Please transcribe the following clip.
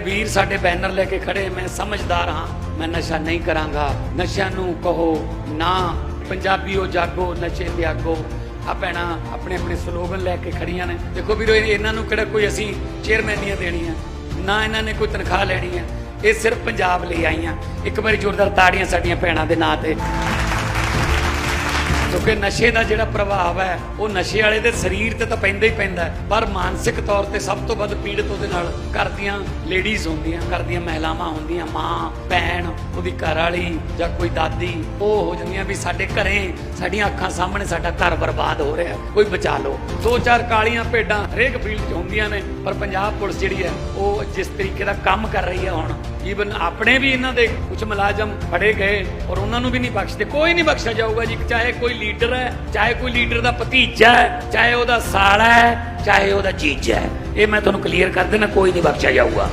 ਵੀਰ ਸਾਡੇ ਬੈਨਰ ਲੈ ਕੇ ਖੜੇ, ਮੈਂ ਸਮਝਦਾਰ ਹਾਂ, ਮੈਂ ਨਸ਼ਾ ਨਹੀਂ ਕਰਾਂਗਾ। ਨਸ਼ਿਆਂ ਨੂੰ ਕਹੋ, ਨਾ ਪੰਜਾਬੀਓ ਜਾਗੋ, ਨਸ਼ੇ ਲਿਆਗੋ ਆ ਭੈਣਾਂ ਆਪਣੇ ਆਪਣੇ ਸਲੋਗਨ ਲੈ ਕੇ ਖੜੀਆਂ ਨੇ। ਦੇਖੋ ਵੀਰੋ ਇਹਨਾਂ ਨੂੰ ਕਿਹੜਾ ਕੋਈ ਅਸੀਂ ਚੇਅਰਮੈਨੀਆਂ ਦੇਣੀਆਂ, ਨਾ ਇਹਨਾਂ ਨੇ ਕੋਈ ਤਨਖਾਹ ਲੈਣੀ ਹੈ। ਇਹ ਸਿਰਫ ਪੰਜਾਬ ਲਈ ਆਈਆਂ। ਇੱਕ ਵਾਰੀ ਜ਼ੋਰਦਾਰ ਤਾੜੀਆਂ ਸਾਡੀਆਂ ਭੈਣਾਂ ਦੇ ਨਾਂ ਤੇ। ਕਿਉਂਕਿ ਨਸ਼ੇ ਦਾ ਜਿਹੜਾ ਪ੍ਰਭਾਵ ਹੈ, ਉਹ ਨਸ਼ੇ ਵਾਲੇ ਦੇ ਸਰੀਰ ਤੇ ਤਾਂ ਪੈਂਦਾ ਹੀ ਪੈਂਦਾ ਪਰ ਮਾਨਸਿਕ ਤੌਰ ਤੇ ਸਭ ਤੋਂ ਵੱਧ ਪੀੜਤ ਉਹਦੇ ਨਾਲ ਘਰ ਦੀਆਂ ਲੇਡੀਜ਼ ਹੁੰਦੀਆਂ ਘਰ ਦੀਆਂ ਮਹਿਲਾਵਾਂ ਹੁੰਦੀਆਂ, ਮਾਂ, ਭੈਣ, ਉਹਦੀ ਘਰ ਵਾਲੀ ਜਾਂ ਕੋਈ ਦਾਦੀ, ਉਹ ਹੋ ਜਾਂਦੀਆਂ ਵੀ ਸਾਡੇ ਘਰੇ ਸਾਡੀਆਂ ਅੱਖਾਂ ਸਾਹਮਣੇ ਸਾਡਾ ਘਰ ਬਰਬਾਦ ਹੋ ਰਿਹਾ ਕੋਈ ਬਚਾ ਲਓ। ਦੋ ਚਾਰ ਕਾਲੀਆਂ ਭੇਡਾਂ ਹਰੇਕ ਫੀਲਡ 'ਚ ਹੁੰਦੀਆਂ ਨੇ, ਪਰ ਪੰਜਾਬ ਪੁਲਿਸ ਜਿਹੜੀ ਹੈ, ਉਹ ਜਿਸ ਤਰੀਕੇ ਦਾ ਕੰਮ ਕਰ ਰਹੀ ਹੈ ਹੁਣ ਈਵਨ ਆਪਣੇ ਵੀ ਇਹਨਾਂ ਦੇ ਕੁਝ ਮੁਲਾਜ਼ਮ ਫੜੇ ਗਏ ਔਰ ਉਹਨਾਂ ਨੂੰ ਵੀ ਨਹੀਂ ਬਖਸ਼ਦੇ। ਕੋਈ ਨਹੀਂ ਬਖਸ਼ਿਆ ਜਾਊਗਾ ਜੀ। ਚਾਹੇ ਕੋਈ ਲੀਡਰ ਹੈ, ਚਾਹੇ ਕੋਈ ਲੀਡਰ ਦਾ ਭਤੀਜਾ ਹੈ, ਚਾਹੇ ਉਹਦਾ ਸਾਲਾ ਹੈ, ਚਾਹੇ ਉਹਦਾ ਜੀਜਾ ਹੈ। ਇਹ ਮੈਂ ਤੁਹਾਨੂੰ ਕਲੀਅਰ ਕਰ ਦੇਣਾ, ਕੋਈ ਨਹੀਂ ਬਖਸ਼ਿਆ ਜਾਊਗਾ।